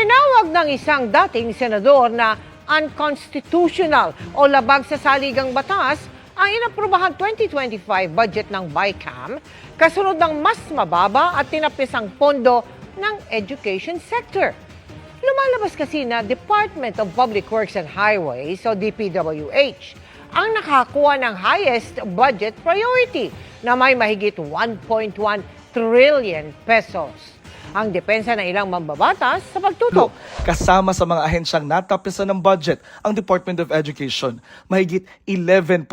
Tinawag ng isang dating senador na unconstitutional o labag sa saligang batas ang inaprubahan 2025 budget ng BICAM kasunod ng mas mababa at tinapisang pondo ng education sector. Lumalabas kasi na Department of Public Works and Highways o DPWH ang nakakuha ng highest budget priority na may mahigit 1.1 trillion pesos. Ang depensa ng ilang mambabatas sa pagtutok Kasama sa mga ahensyang natapisan ng budget ang Department of Education. Mahigit 11.5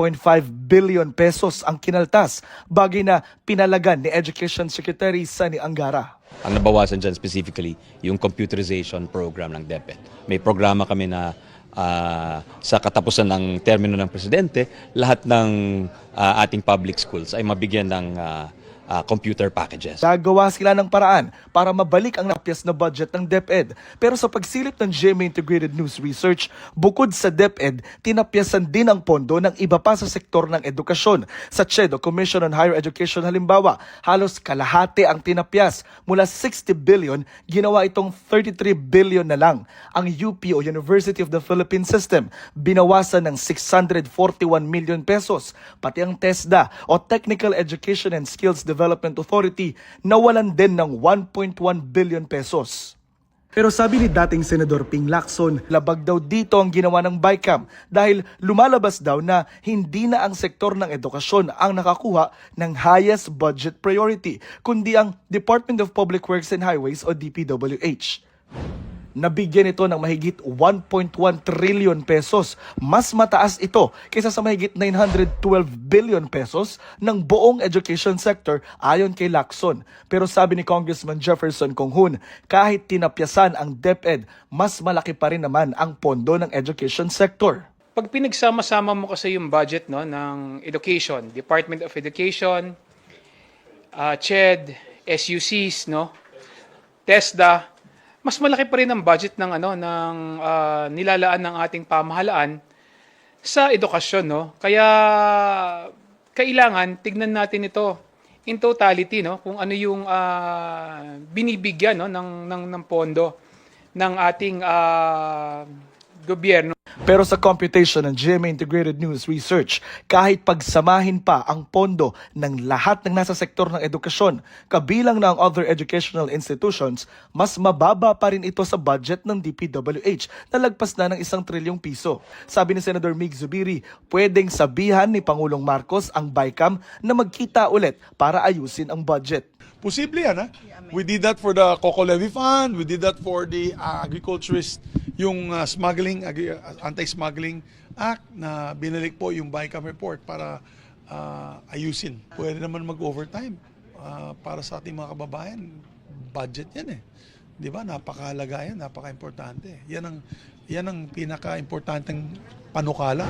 billion pesos ang kinaltas, bagay na pinalagan ni Education Secretary Sani Angara. Ang nabawasan dyan specifically, yung computerization program ng DepEd. May programa kami na ah, sa katapusan ng termino ng presidente, lahat ng ah, ating public schools ay mabigyan ng ah, ah, computer packages. Gagawa sila ng paraan para mabalik ang napyas na budget ng DepEd. Pero sa pagsilip ng GMA Integrated News Research, bukod sa DepEd, tinapyasan din ang pondo ng iba pa sa sektor ng edukasyon. Sa CHED o Commission on Higher Education halimbawa, halos kalahati ang tinapyas. Mula 60 billion, ginawa itong 33 billion na lang. Ang UP o University of the Philippines System, binawasan ng 641 million pesos. Pati ang TESDA o Technical Education and Skills Development Authority nawalan din ng 1.1 billion pesos. Pero sabi ni dating Senador Ping Lacson, labag daw dito ang ginawa ng BICAM dahil lumalabas daw na hindi na ang sektor ng edukasyon ang nakakuha ng highest budget priority, kundi ang Department of Public Works and Highways o DPWH. Nabigyan ito ng mahigit 1.1 trillion pesos. Mas mataas ito kaysa sa mahigit 912 billion pesos ng buong education sector ayon kay Lacson. Pero sabi ni Congressman Jefferson Conghun, kahit tinapyasan ang DepEd, mas malaki pa rin naman ang pondo ng education sector. Pag pinagsama-sama mo kasi yung budget no ng education, Department of Education, uh, CHED, SUCs, no, TESDA, mas malaki pa rin ang budget ng ano ng ah, nilalaan ng ating pamahalaan sa edukasyon, no. Kaya kailangan tignan natin ito in totality, no, kung ano yung ah, binibigyan no ng ng ng pondo ng ating ah, gobyerno. Pero sa computation ng GMA Integrated News Research, kahit pagsamahin pa ang pondo ng lahat ng nasa sektor ng edukasyon, kabilang na ang other educational institutions, mas mababa pa rin ito sa budget ng DPWH na lagpas na ng isang trilyong piso. Sabi ni Senator Mig Zubiri, pwedeng sabihan ni Pangulong Marcos ang BICAM na magkita ulit para ayusin ang budget. Posible yan, ha? We did that for the Coco Levy Fund, we did that for the uh, agriculturist, yung uh, smuggling, agri- uh, anti-smuggling act na binalik po yung BICAM report para uh, ayusin. Pwede naman mag-overtime uh, para sa ating mga kababayan. Budget yan eh. Di ba? Napakahalaga yan, napaka-importante. Yan ang, yan ang pinaka-importanteng panukala.